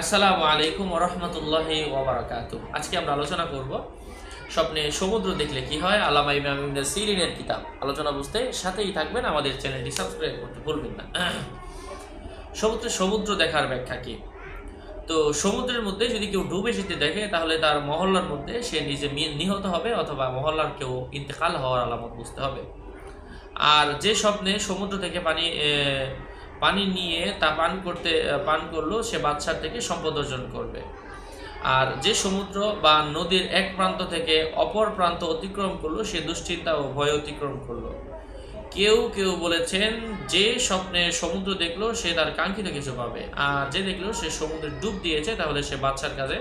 আসসালামু আলাইকুম রহমতুল্লাহি ওবরাকাত আজকে আমরা আলোচনা করব স্বপ্নে সমুদ্র দেখলে কি হয় আলামা ইমাম সিরিনের কিতাব। আলোচনা বুঝতে সাথেই থাকবেন, আমাদের চ্যানেলটি সাবস্ক্রাইব করতে ভুলবেন না। সমুদ্রে সমুদ্র দেখার ব্যাখ্যা কি? তো সমুদ্রের মধ্যে যদি কেউ ডুবে যেতে দেখে, তাহলে তার মহল্লার মধ্যে সে নিজে নিহত হবে অথবা মহল্লার কেউ ইন্তেকাল হওয়ার আলামত বুঝতে হবে। আর যে স্বপ্নে সমুদ্র থেকে পানি পানি নিয়ে তা পান করতে, পান করল, সে বাচ্চার থেকে সম্পদ অর্জন করবে। আর যে সমুদ্র বা নদীর এক প্রান্ত থেকে অপর প্রান্ত অতিক্রম করল, সে দুশ্চিন্তা ও ভয় অতিক্রম করল। কেউ কেউ বলেছেন, যে স্বপ্নে সমুদ্র দেখল, সে তার কাঙ্ক্ষিত কিছু পাবে। আর যে দেখল, সে সমুদ্রে ডুব দিয়েছে, তাহলে সে বাচ্চার কাজে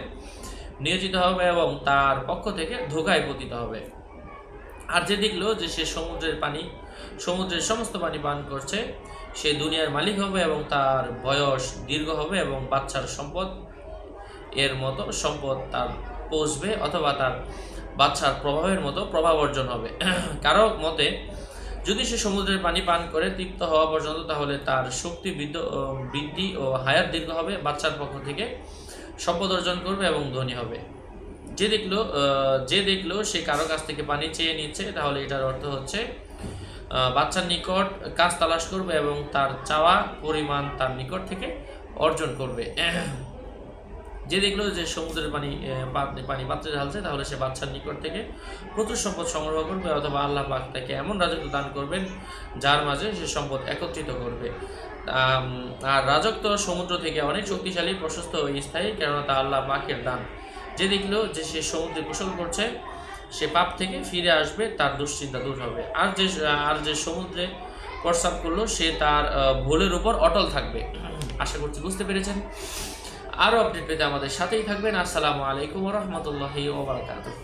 নিয়োজিত হবে এবং তার পক্ষ থেকে ধোকায় পতিত হবে। আর যে দেখল যে সে সমুদ্রের পানি, সমুদ্রের সমস্ত পানি পান করছে, সে দুনিয়ার মালিক হবে এবং তার বয়স দীর্ঘ হবে এবং বাচ্চার সম্পদ, এর মতো সম্পদ তার পৌঁছবে অথবা তার বাচ্চার প্রভাবের মতো প্রভাব অর্জন হবে। কারও মতে, যদি সে সমুদ্রের পানি পান করে তৃপ্ত হওয়া পর্যন্ত, তাহলে তার শক্তি বৃদ্ধ- ও হায়ার দীর্ঘ হবে, বাচ্চার পক্ষ থেকে সম্পদ অর্জন করবে এবং ধনী হবে। যে দেখল যে দেখল, সে কারও কাছ থেকে পানি চেয়ে নিচ্ছে, তাহলে এটার অর্থ হচ্ছে বাচ্চার নিকট কাজ তালাশ করবে এবং তার চাওয়া পরিমাণ তার নিকট থেকে অর্জন করবে। যে দেখল যে সমুদ্রের পানি পানি পাত্রে ঢালছে, তাহলে সে বাচ্চার নিকট থেকে প্রচুর সম্পদ সংগ্রহ করবে অথবা আল্লাহ পাক তাকে এমন রাজত্ব দান করবেন, যার মাঝে সে সম্পদ একত্রিত করবে। আর রাজত্ব সমুদ্র থেকে অনেক শক্তিশালী, প্রশস্ত স্থায়ী, কেননা তা আল্লাহ পাকের দান। যে দেখল যে সে সমুদ্রে গোসল করছে, সে পাপ থেকে ফিরে আসবে, তার দুশ্চিন্তা দূর হবে। আর যে আর যে সমুদ্রে প্রস্রাব করল, সে তার ভুলের উপর অটল থাকবে। আশা করছি বুঝতে পেরেছেন। আরও আপডেট পেতে আমাদের সাথেই থাকবেন। আসসালামু আলাইকুম রহমতুল্লাহি ওবরাকাতুহ